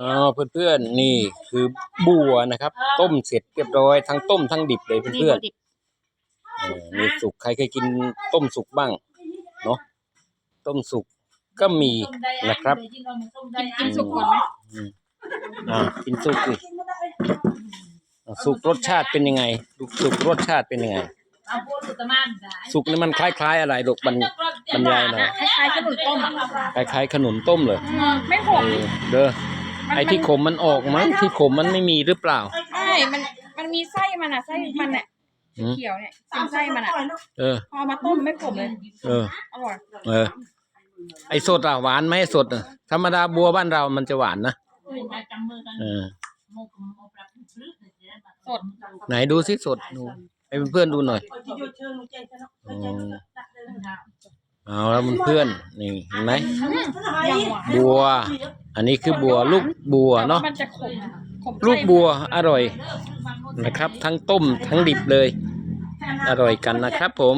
อ๋อเพื่อนๆนี่คือบัวนะครับ ต้มเสร็จเรียบร้อยทั้งต้มทั้งดิบเลยนี่เพื่อนดิบๆเออมีสุกใครเคยกินต้มสุกบ้างเนาะต้มสุกก็มีนะครับกินกินสุกก่อนไหมอืมอ่ากินสุกสิอะสุกรสชาติเป็นยังไงสุกรสชาติเป็นยังไง สุกนี่มันคล้าย ๆ อะไรลูกมันบรรยายหน่อยคล้ายๆขนมต้มอะคล้ายๆขนมต้มเลยอืมไม่ขเอมอเด้อ ไอ้ที่ขมมันออกมั้งที่ขมมันไม่มีหรือเปล่า ใช่มันมันมีไส้มันอะไส้มันอะอืมเขียวเนี่ยเป็นไส้มันอะเออ พอมาต้มไม่ขมเลยเออ อร่อยเออ ไอ้สดอะหวานไหมสดอะธรรมดาบัวบ้านเรามันจะหวานนะเออ สดไหนดูสิสดดูให้เพื่อนๆดูหน่อยอืมเอาแล้วเพื่อนๆนี่เห็นไหมอย่างหวาน บัว อันนี้คือบัวลูกบัวแต่ว่าเนาะมันจะขมขมไส้ลูกบัวอร่อยนะครับ ทั้งต้มทั้งดิบเลย อร่อยกันนะครับผม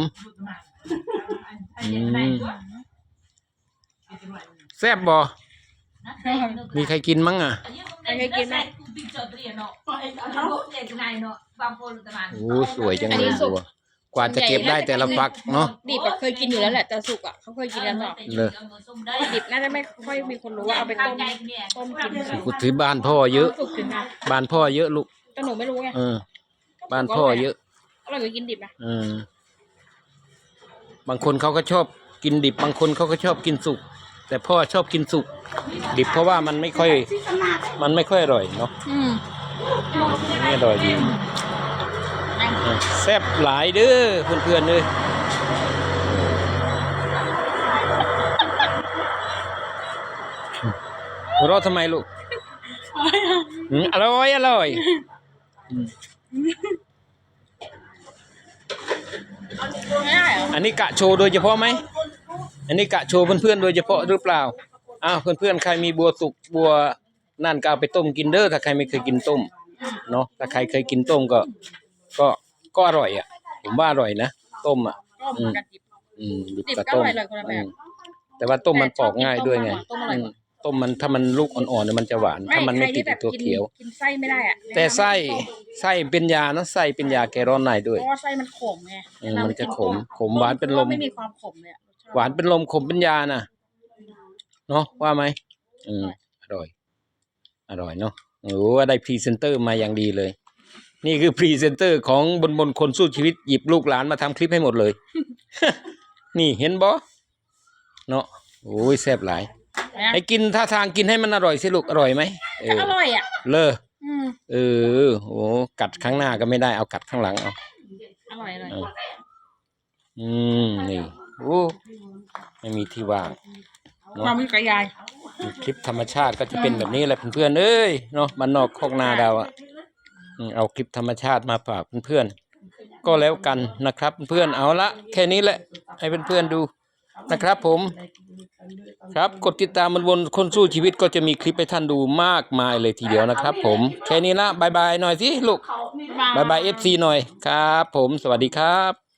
อืมแซ่บบ่มีใครกินมั้งอะใครเคยกินไหมโอ้สวยจังเลยบัว กว่าจะเก็บได้แต่ละฟักเนาะ ดิบอะเคยกินอยู่แล้วแหละแต่สุกอะเขาเคยกินกันหรอกเลย ดิบน่าจะไม่ค่อยมีคนรู้ว่าเอาไปต้มต้มกินกูถือบ้านพ่อเยอะ สุกถึงนะบ้านพ่อเยอะลูก แต่หนูไม่รู้ไงเออ บ้านพ่อเยอะ อร่อยกว่ากินดิบนะเออ บางคนเขาก็ชอบกินดิบ บางคนเขาก็ชอบกินสุก แต่พ่อชอบกินสุก ดิบเพราะว่ามันไม่ค่อย มันไม่ค่อยอร่อยเนาะอืม ไม่อร่อยดีเออ แซ่บหลายเด้อเพื่อนๆเลยหัวเราะทำไมลูกอืมอร่อย อร่อยไม่ได้เหรออันนี้กะโชว์โดยเฉพาะไหม อันนี้กะโชว์เพื่อนๆโดยเฉพาะหรือเปล่า อ้าวเพื่อนๆใครมีบัวสุกบัวนั่นก็เอาไปต้มกินเด้อถ้าใครไม่เคยกินต้ม เนาะ ถ้าใครเคยกินต้มก็ ก็ก็อร่อยอะ ผมว่าอร่อยนะ ต้มอะก็เหมือนกันดิบอืมดิบดิบกับก็ต้มอร่อยคนละแบบอืมแต่ว่าต้มมันปอกง่ายด้วยไงต้มอร่อยอืกมว่า ต้มมันถ้ามันลูกอ่อนๆเนี่ยมันจะหวาน ถ้ามันไม่ติดใครตัวกินเขียวกินไส้ไม่ได้อะแต่ไส้ต้มไส้เป็นยานะไส้เป็นยาแก้ร้อนในด้วย เพราะว่าไส้มันขมไงเออมันจะขมขมหวานเป็นลม ไม่มีความขมเลยอะหวานเป็นลมขมเป็นยาน่ะเนาะว่าไหมอืมอร่อย อร่อยเนาะโอ้ว่าได้พรีเซนเตอร์มาอย่างดีเลย นี่คือพรีเซนเตอร์ของบนบนคนสู้ชีวิตหยิบลูกหลานมาทำคลิปให้หมดเลย นี่เห็นบ่เนาะโอ้ยแซ่บหลาย นะให้กินท่าทางกินให้มันอร่อยสิลูกอร่อยไหมเอออร่อยอะเลออืมเออโอ้กัดข้างหน้าก็ไม่ได้เอากัดข้างหลังเอาอร่อยอร่อยเอาอืมนี่โอ้ไม่มีที่ว่าง ความมีกระยาย คลิปธรรมชาติก็จะเป็นแบบนี้แหละเพื่อนๆเอ้ยเนาะมันนอกคอกนาดาวอะอืม เอาคลิปธรรมชาติมาฝากเพื่อนๆก็แล้วกันนะครับ เพื่อนๆเอาละแค่นี้แหละ ให้เพื่อนๆดูนะครับผม ครับกดติดตามมันวนคนสู้ชีวิตก็จะมีคลิปให้ท่านดูมากมายเลยทีเดียวนะครับ ผมแค่นี้ละบายบายหน่อยสิลูกบายบายเอฟซีหน่อยครับ ผมสวัสดีครับ